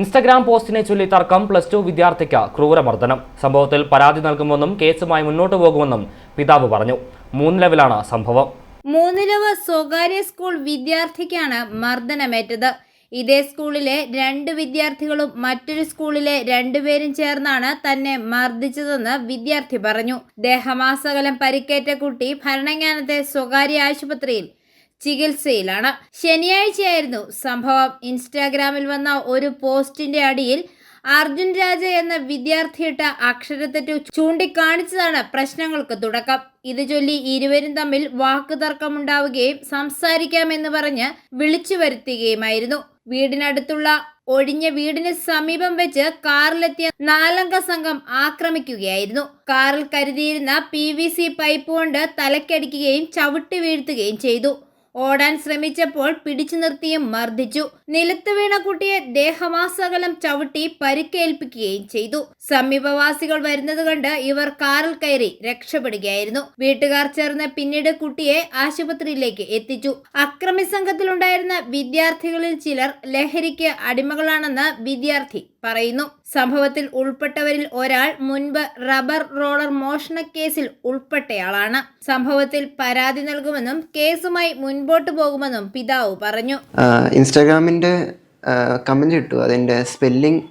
Instagram പോസ്റ്റിനെ ചൊല്ലി തർക്കം plus two വിദ്യാർത്ഥിക്ക് ക്രൂരമർദ്ദനം. സംഭവത്തിൽ പരാതി നൽകുമെന്നും കേസുമായി മുന്നോട്ട് പോകുമെന്നും പിതാവ് പറഞ്ഞു. മൂന്ന് ലെവലാണ് സംഭവം. മൂന്നിലവ് സ്വകാര്യ സ്കൂൾ വിദ്യാർത്ഥിക്കാണ് മർദ്ദനമേറ്റത്. ഇതേ സ്കൂളിലെ രണ്ട് വിദ്യാർത്ഥികളും മറ്റൊരു സ്കൂളിലെ രണ്ടുപേരും ചേർന്നാണ് തന്നെ മർദ്ദിച്ചതെന്ന് വിദ്യാർത്ഥി പറഞ്ഞു. ദേഹമാസകലം പരിക്കേറ്റ കുട്ടി ഭരണങ്ങാനത്തെ സ്വകാര്യ ആശുപത്രിയിൽ ചികിത്സയിലാണ്. ശനിയാഴ്ചയായിരുന്നു സംഭവം. ഇൻസ്റ്റാഗ്രാമിൽ വന്ന ഒരു പോസ്റ്റിന്റെ അടിയിൽ അർജുൻ രാജ എന്ന വിദ്യാർത്ഥിയിട്ട അക്ഷരത്തെറ്റു ചൂണ്ടിക്കാണിച്ചതാണ് പ്രശ്നങ്ങൾക്ക് തുടക്കം. ഇത് ചൊല്ലി ഇരുവരും തമ്മിൽ വാക്കുതർക്കമുണ്ടാവുകയും സംസാരിക്കാമെന്ന് പറഞ്ഞ് വിളിച്ചു വരുത്തുകയുമായിരുന്നു. വീടിനടുത്തുള്ള ഒഴിഞ്ഞ വീടിന് സമീപം വെച്ച് കാറിലെത്തിയ നാലംഗ സംഘം ആക്രമിക്കുകയായിരുന്നു. കാറിൽ കരുതിയിരുന്ന പി വി സി പൈപ്പ് കൊണ്ട് തലക്കടിക്കുകയും ചവിട്ടി വീഴ്ത്തുകയും ചെയ്തു. ഓടാൻ ശ്രമിച്ചപ്പോൾ പിടിച്ചു നിർത്തിയും മർദ്ദിച്ചു. നിലത്ത് വീണ കുട്ടിയെ ദേഹമാസകലം ചവിട്ടി പരിക്കേൽപ്പിക്കുകയും ചെയ്തു. സമീപവാസികൾ വരുന്നത് കണ്ട് ഇവർ കാറിൽ കയറി രക്ഷപ്പെടുകയായിരുന്നു. വീട്ടുകാർ ചേർന്ന് പിന്നീട് കുട്ടിയെ ആശുപത്രിയിലേക്ക് എത്തിച്ചു. അക്രമി സംഘത്തിലുണ്ടായിരുന്ന വിദ്യാർത്ഥികളിൽ ചിലർ ലഹരിക്ക് അടിമകളാണെന്ന് വിദ്യാർത്ഥി പറയുന്നു. സംഭവത്തിൽ ഉൾപ്പെട്ടവരിൽ ഒരാൾ മുൻപ് റബ്ബർ റോളർ മോഷണ കേസിൽ ഉൾപ്പെട്ടയാളാണ്. സംഭവത്തിൽ പരാതി നൽകുമെന്നും കേസുമായി മുൻപോട്ട് പോകുമെന്നും പിതാവ് പറഞ്ഞു. ഇൻസ്റ്റാഗ്രാമിന്റെ കമന്റ് ഇട്ടു. അതിന്റെ സ്പെല്ലിംഗ്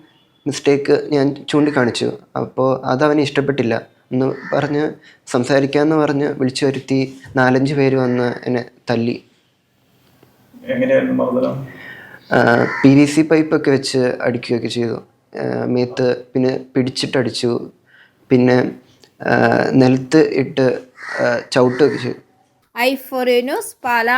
മിസ്റ്റേക്ക് ഞാൻ ചൂണ്ടിക്കാണിച്ചു. അപ്പോൾ അത് അവന് ഇഷ്ടപ്പെട്ടില്ല. എന്ന് പറഞ്ഞ് സംസാരിക്കാമെന്ന് പറഞ്ഞ് വിളിച്ചു വരുത്തി നാലഞ്ച് പേര് വന്ന് എന്നെ തല്ലി. എങ്ങനെയായിരുന്നു പി വി സി പൈപ്പൊക്കെ വെച്ച് അടിക്കുകയൊക്കെ ചെയ്തു. മേത്ത് പിന്നെ പിടിച്ചിട്ടടിച്ചു. പിന്നെ നിലത്ത് ഇട്ട് ചവിട്ടുകയൊക്കെ ചെയ്തു. I for news Pala.